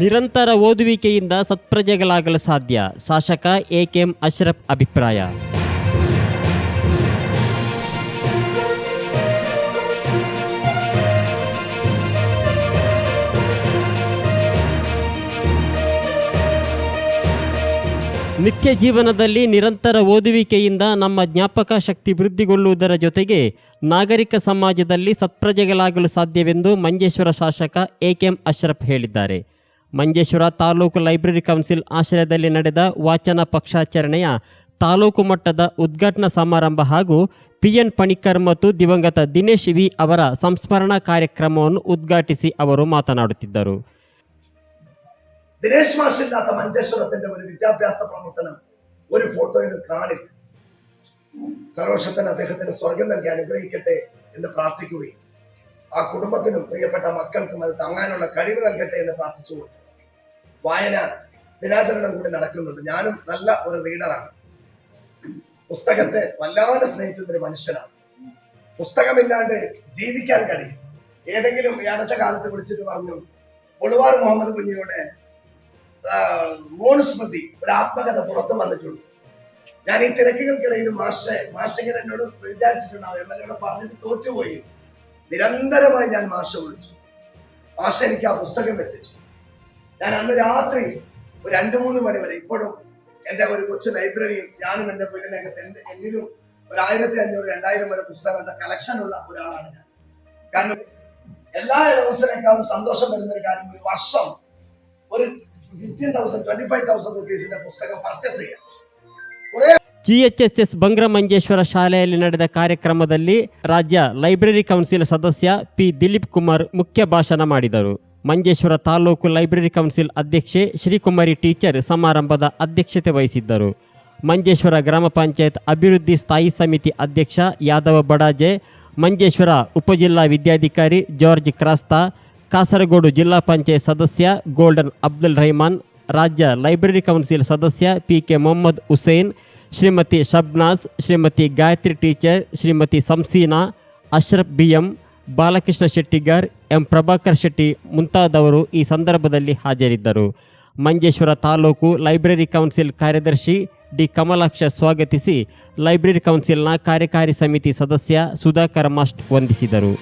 ನಿರಂತರ ಓದುವಿಕೆಯಿಂದ ಸತ್ಪ್ರಜೆಗಳಾಗಲು ಸಾಧ್ಯ. ಶಾಸಕ ಎ ಕೆಎಂ ಅಶ್ರಫ್ ಅಭಿಪ್ರಾಯ. ನಿತ್ಯ ಜೀವನದಲ್ಲಿ ನಿರಂತರ ಓದುವಿಕೆಯಿಂದ ನಮ್ಮ ಜ್ಞಾಪಕ ಶಕ್ತಿ ವೃದ್ಧಿಗೊಳ್ಳುವುದರ ಜೊತೆಗೆ ನಾಗರಿಕ ಸಮಾಜದಲ್ಲಿ ಸತ್ಪ್ರಜೆಗಳಾಗಲು ಸಾಧ್ಯವೆಂದು ಮಂಜೇಶ್ವರ ಶಾಸಕ ಎ ಎಕೆಎಂ ಅಶ್ರಫ್ ಹೇಳಿದ್ದಾರೆ. ಮಂಜೇಶ್ವರ ತಾಲೂಕು ಲೈಬ್ರರಿ ಕೌನ್ಸಿಲ್ ಆಶ್ರಯದಲ್ಲಿ ನಡೆದ ವಾಚನ ಪಕ್ಷಾಚರಣೆಯ ತಾಲೂಕು ಮಟ್ಟದ ಉದ್ಘಾಟನಾ ಸಮಾರಂಭ ಹಾಗೂ ಪಿ ಎನ್ ಪಣಿಕರ್ ಮತ್ತು ದಿವಂಗತ ದಿನೇಶ್ ವಿ ಅವರ ಸಂಸ್ಮರಣಾ ಕಾರ್ಯಕ್ರಮವನ್ನು ಉದ್ಘಾಟಿಸಿ ಅವರು ಮಾತನಾಡುತ್ತಿದ್ದರು. ദിനേശ് മാഷില്ലാത്ത മഞ്ചേശ്വരത്തിന്റെ ഒരു വിദ്യാഭ്യാസ പ്രവർത്തനം ഒരു ഫോട്ടോയിൽ കാണില്ല അദ്ദേഹത്തിന് സ്വർഗം നൽകി അനുഗ്രഹിക്കട്ടെ എന്ന് പ്രാർത്ഥിക്കുകയും ആ കുടുംബത്തിനും പ്രിയപ്പെട്ട മക്കൾക്കും അത് താങ്ങാനുള്ള കഴിവ് നൽകട്ടെ എന്ന് പ്രാർത്ഥിച്ചുകൊണ്ട് വായന ദിനാചരണം കൂടി നടക്കുന്നുണ്ട്. ഞാനും നല്ല ഒരു റീഡറാണ് പുസ്തകത്തെ വല്ലാണ്ട് സ്നേഹിക്കുന്ന ഒരു മനുഷ്യനാണ്. പുസ്തകമില്ലാണ്ട് ജീവിക്കാൻ കഴിയും ഏതെങ്കിലും അടുത്ത കാലത്ത് വിളിച്ചിട്ട് പറഞ്ഞു ഒളുവാർ മുഹമ്മദ് കുഞ്ഞിയുടെ മൂണുസ്മൃതി ഒരു ആത്മകഥ പുറത്തു വന്നിട്ടുണ്ട്. ഞാൻ ഈ തിരക്കുകൾക്കിടയിൽ മാഷെ മാഷികൻ എന്നോട് വിചാരിച്ചിട്ടുണ്ടാവും. എം എൽ എയോട് പറഞ്ഞിട്ട് തോറ്റുപോയി. നിരന്തരമായി ഞാൻ മാഷ വിളിച്ചു. മാഷ എനിക്ക് ആ പുസ്തകം എത്തിച്ചു. ഞാൻ അന്ന് രാത്രി ഒരു രണ്ടു മൂന്ന് മണി വരെ ഇപ്പോഴും എന്റെ ഒരു കൊച്ചു ലൈബ്രറിയും ഞാനും എന്റെ വീടിനകത്ത് എന്ത് എന്നിലും ഒരു ആയിരത്തി അഞ്ഞൂറ് രണ്ടായിരം വരെ പുസ്തകങ്ങളുടെ കളക്ഷൻ ഉള്ള ഒരാളാണ് ഞാൻ. കാരണം എല്ലാ ദിവസത്തിനേക്കാളും സന്തോഷം വരുന്ന ഒരു കാര്യം ഒരു വർഷം ഒരു fifteen thousand twenty five thousand റുപ്പീസിന്റെ പുസ്തകം പർച്ചേസ് ചെയ്യാം. കുറെ ಜಿಎಚ್ಎಸ್ಎಸ್ ಬಂಗ್ರಮಂಜೇಶ್ವರ ಶಾಲೆಯಲ್ಲಿ ನಡೆದ ಕಾರ್ಯಕ್ರಮದಲ್ಲಿ ರಾಜ್ಯ ಲೈಬ್ರರಿ ಕೌನ್ಸಿಲ್ ಸದಸ್ಯ ಪಿ ದಿಲೀಪ್ ಕುಮಾರ್ ಮುಖ್ಯ ಭಾಷಣ ಮಾಡಿದರು. ಮಂಜೇಶ್ವರ ತಾಲೂಕು ಲೈಬ್ರರಿ ಕೌನ್ಸಿಲ್ ಅಧ್ಯಕ್ಷೆ ಶ್ರೀಕುಮಾರಿ ಟೀಚರ್ ಸಮಾರಂಭದ ಅಧ್ಯಕ್ಷತೆ ವಹಿಸಿದ್ದರು. ಮಂಜೇಶ್ವರ ಗ್ರಾಮ ಪಂಚಾಯತ್ ಅಭಿವೃದ್ಧಿ ಸ್ಥಾಯಿ ಸಮಿತಿ ಅಧ್ಯಕ್ಷ ಯಾದವ ಬಡಾಜೆ, ಮಂಜೇಶ್ವರ ಉಪಜಿಲ್ಲಾ ವಿದ್ಯಾಧಿಕಾರಿ ಜಾರ್ಜ್ ಕ್ರಾಸ್ತಾ, ಕಾಸರಗೋಡು ಜಿಲ್ಲಾ ಪಂಚಾಯತ್ ಸದಸ್ಯ ಗೋಲ್ಡನ್ ಅಬ್ದುಲ್ ರಹಮಾನ್ ರಾಜ್ಯ ಲೈಬ್ರರಿ ಕೌನ್ಸಿಲ್ ಸದಸ್ಯ P K Mohammed Hussain Shrimati Shabnas Shrimati Gayatri teacher, Shrimati Samsina, Ashraf B M, Balakrishna Shettigar, M Prabhakar Shetty ಮುಂತಾದವರು ಈ ಸಂದರ್ಭದಲ್ಲಿ ಹಾಜರಿದ್ದರು. ಮಂಜೇಶ್ವರ ತಾಲೂಕು ಲೈಬ್ರರಿ ಕೌನ್ಸಿಲ್ ಕಾರ್ಯದರ್ಶಿ ಡಿ ಕಮಲಾಕ್ಷ ಸ್ವಾಗತಿಸಿ ಲೈಬ್ರರಿ ಕೌನ್ಸಿಲ್ನ ಕಾರ್ಯಕಾರಿ ಸಮಿತಿ ಸದಸ್ಯ ಸುಧಾಕರ್ ಮಾಸ್ಟ್ ವಂದಿಸಿದರು.